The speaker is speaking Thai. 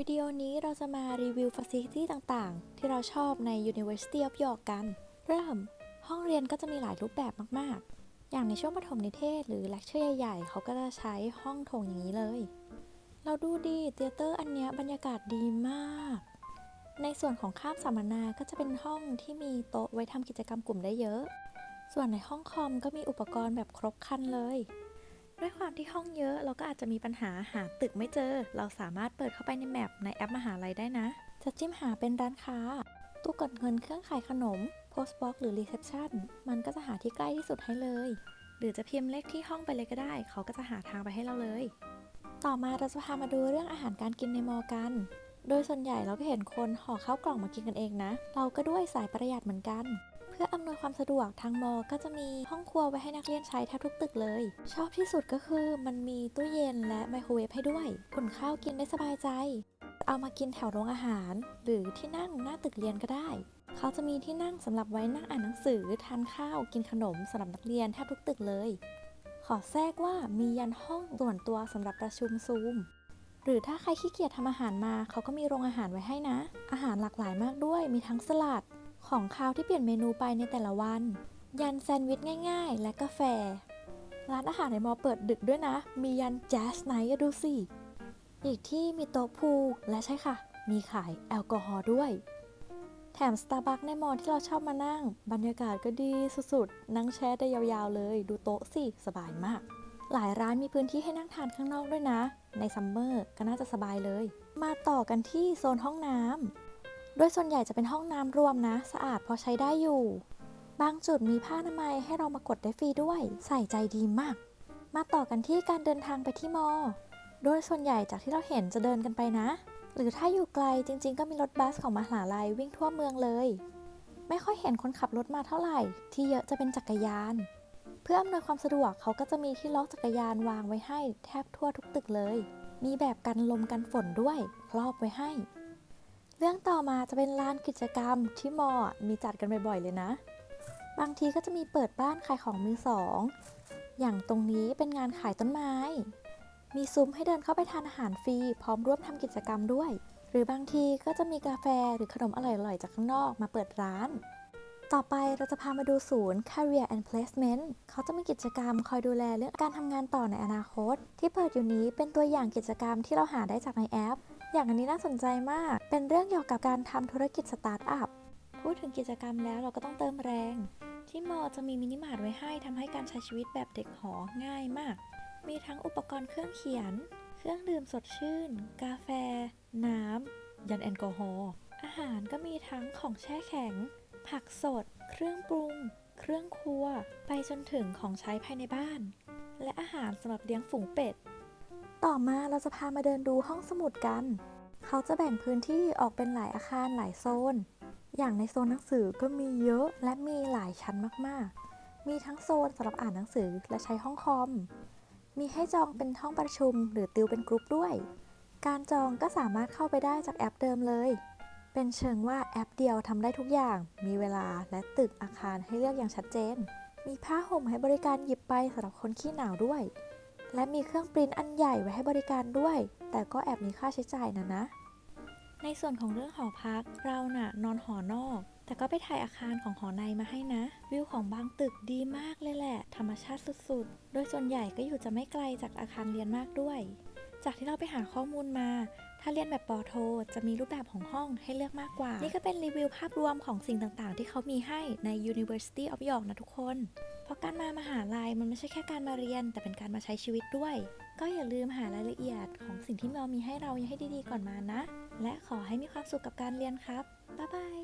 วิดีโอนี้เราจะมารีวิว Facility ต่างๆ ที่เราชอบใน University of York กัน เริ่ม ห้องเรียนก็จะมีหลายรูปแบบมากๆ อย่างในช่วงปฐมนิเทศหรือเลคเชอร์ใหญ่ๆ เขาก็จะใช้ห้องโถงอย่างนี้เลย เราดูดีเทเตอร์อันเนี้ยบรรยากาศดีมาก ในส่วนของคาบสัมมนาก็จะเป็นห้องที่มีโต๊ะไว้ทำกิจกรรมกลุ่มได้เยอะ ส่วนในห้องคอมก็มีอุปกรณ์แบบครบครันเลย ด้วยความที่ห้องเยอะเราก็อาจจะมีปัญหาหาตึกไม่เจอ เราสามารถเปิดเข้าไปในแมปในแอปมหาลัยได้นะ จะจิ้มหาเป็นร้านค้า ตู้กดเงินเครื่องขายขนมโพสต์บ็อกหรือรีเซพชันมันก็จะหาที่ใกล้ที่สุดให้เลย หรือจะพิมพ์เลขที่ห้องไปเลยก็ได้ เขาก็จะหาทางไปให้เราเลย ต่อมาเราจะพามาดูเรื่องอาหารการกินในมอกัน โดยส่วนใหญ่เราก็เห็นคนห่อข้าวกล่องมากินกันเองนะ เราก็ด้วยสายประหยัดเหมือนกัน พื่ออำนวยความสะดวกทางมอ ก็จะมีห้องครัวไว้ให้นักเรียนใช้แทบทุกตึกเลย ชอบที่สุดก็คือมันมีตู้เย็นและไมโครเวฟให้ด้วยอุ่นข้าวกินได้สบายใจ เอามากินแถวโรงอาหาร หรือที่นั่งหน้าตึกเรียนก็ได้ เขาจะมีที่นั่งสำหรับไว้นั่งอ่านหนังสือทานข้าวกินขนมสำหรับนักเรียนแทบทุกตึกเลย ขอแทรกว่ามียันห้องส่วนตัวสำหรับประชุมซูมหรือถ้าใครขี้เกียจทำอาหารมาเขาก็มีโรงอาหารไว้ให้นะ อาหารหลากหลายมากด้วย มีทั้งสลัด ของคาวที่เปลี่ยนเมนูไปในแต่ละวัน ยันแซนด์วิชง่าย ๆ และกาแฟ ร้านอาหารในมอเปิดดึกด้วยนะ มียันแจ๊สไนท์ดูสิ อีกที่มีโต๊ะพูลและใช่ค่ะ มีขายแอลกอฮอล์ด้วย แถมสตาร์บัคในมอที่เราชอบมานั่ง บรรยากาศก็ดีสุดๆ นั่งแช่ได้ยาวๆเลย ดูโต๊ะสิ สบายมาก หลายร้านมีพื้นที่ให้นั่งทานข้างนอกด้วยนะ ในซัมเมอร์ก็น่าจะสบายเลย มาต่อกันที่โซนห้องน้ำ โดยส่วนใหญ่จะเป็นห้องน้ำรวมนะ สะอาดพอใช้ได้อยู่ บางจุดมีผ้าอนามัยให้เรามากดได้ฟรีด้วย ใส่ใจดีมาก มาต่อกันที่การเดินทางไปที่มอ โดยส่วนใหญ่จากที่เราเห็นจะเดินกันไปนะ หรือถ้าอยู่ไกลจริง ๆ ก็มีรถบัสของมหาลัยวิ่งทั่วเมืองเลย ไม่ค่อยเห็นคนขับรถมาเท่าไหร่ ที่เยอะจะเป็นจักรยาน เพื่ออำนวยความสะดวกเขาก็จะมีที่ล็อกจักรยานวางไว้ให้แทบทั่วทุกตึกเลย มีแบบกันลมกันฝนด้วย ครอบไว้ให้ รื่องต่อมาจะเป็นลานกิจกรรมที่มอมีจัดกันบ่อยๆเลยนะ บางทีก็จะมีเปิดบ้านขายของมือสอง อย่างตรงนี้เป็นงานขายต้นไม้ มีซุ้มให้เดินเข้าไปทานอาหารฟรี พร้อมร่วมทำกิจกรรมด้วย หรือบางทีก็จะมีกาแฟหรือขนมอร่อยๆจากข้างนอกมาเปิดร้าน ต่อไปเราจะพามาดูศูนย์ Career and Placement เขาจะมีกิจกรรมคอยดูแลเรื่องการทำงานต่อในอนาคต ที่เปิดอยู่นี้เป็นตัวอย่างกิจกรรมที่เราหาได้จากในแอป อย่างอันนี้น่าสนใจมาก เป็นเรื่องเกี่ยวกับการทำธุรกิจสตาร์ทอัพ พูดถึงกิจกรรมแล้วเราก็ต้องเติมแรง ที่มอจะมีมินิมาร์ทไว้ให้ทำให้การใช้ชีวิตแบบเด็กหอง่ายมาก มีทั้งอุปกรณ์เครื่องเขียน เครื่องดื่มสดชื่น กาแฟ น้ำ ยันแอลกอฮอล์ อาหารก็มีทั้งของแช่แข็ง ผักสด เครื่องปรุง เครื่องครัว ไปจนถึงของใช้ภายในบ้าน และอาหารสำหรับเลี้ยงฝูงเป็ด ต่อมาเราจะพามาเดินดูห้องสมุดกัน เขาจะแบ่งพื้นที่ออกเป็นหลายอาคารหลายโซน อย่างในโซนหนังสือก็มีเยอะและมีหลายชั้นมากๆ มีทั้งโซนสำหรับอ่านหนังสือและใช้ห้องคอม มีให้จองเป็นห้องประชุมหรือติวเป็นกรุ๊ปด้วย การจองก็สามารถเข้าไปได้จากแอปเดิมเลย เป็นเชิงว่าแอปเดียวทำได้ทุกอย่าง มีเวลาและตึกอาคารให้เลือกอย่างชัดเจน มีผ้าห่มให้บริการหยิบไปสำหรับคนขี้หนาวด้วย และมีเครื่องปริ้นอันใหญ่ไว้ให้บริการด้วย แต่ก็แอบมีค่าใช้จ่ายนะนะ ในส่วนของเรื่องหอพักเราน่ะนอนหอนอก แต่ก็ไปถ่ายอาคารของหอในมาให้นะ วิวของบางตึกดีมากเลยแหละ ธรรมชาติสุดๆ โดยส่วนใหญ่ก็อยู่จะไม่ไกลจากอาคารเรียนมากด้วย จากที่เราไปหาข้อมูลมา ถ้าเรียนแบบปอโท จะมีรูปแบบของห้องให้เลือกมากกว่า นี่ก็เป็นรีวิวภาพรวมของสิ่งต่างๆ ที่เขามีให้ใน University of York นะทุกคน เพราะการมามหาลัยมันไม่ใช่แค่การมาเรียน แต่เป็นการมาใช้ชีวิตด้วย ก็อย่าลืมหารายละเอียดของสิ่งที่มอมีให้เรายังให้ดีๆก่อนมานะ และขอให้มีความสุขกับการเรียนครับบ๊ายบาย